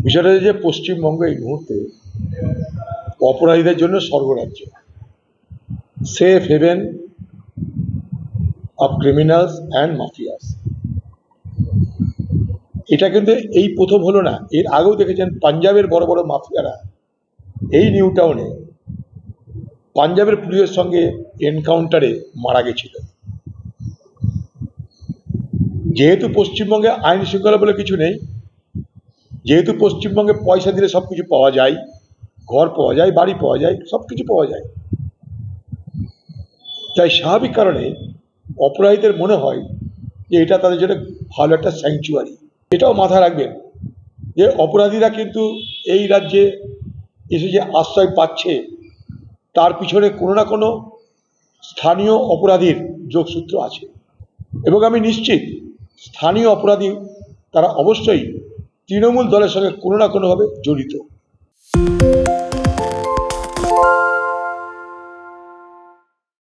বিষয়টা যে পশ্চিমবঙ্গ এই মুহূর্তে অপরাধীদের জন্য স্বর্গরাজ্য। Safe haven of criminals and mafias এটা কিন্তু এই প্রথম হলো না, এর আগেও দেখেছেন পাঞ্জাবের বড় বড় মাফিয়ারা এই নিউ টাউনে পাঞ্জাবের পুলিশের সঙ্গে এনকাউন্টারে মারা গেছিল। যেহেতু পশ্চিমবঙ্গে আইন শৃঙ্খলা বলে কিছু নেই যেহেতু পশ্চিমবঙ্গে পয়সা দিলে সব কিছু পাওয়া যায়, ঘর পাওয়া যায়, বাড়ি পাওয়া যায়, সব কিছু পাওয়া যায়। তাই স্বাভাবিক কারণে অপরাধীদের মনে হয় যে এটা তাদের জন্য ভালো একটা স্যাংচুয়ারি এটাও মাথায় রাখবেন যে অপরাধীরা কিন্তু এই রাজ্যে এসে যে আশ্রয় পাচ্ছে, তার পিছনে কোনো না কোনো স্থানীয় অপরাধীর যোগসূত্র আছে। এবং আমি নিশ্চিত স্থানীয় অপরাধী তারা অবশ্যই তৃণমূল দলের সঙ্গে কোনো না কোনোভাবে জড়িত।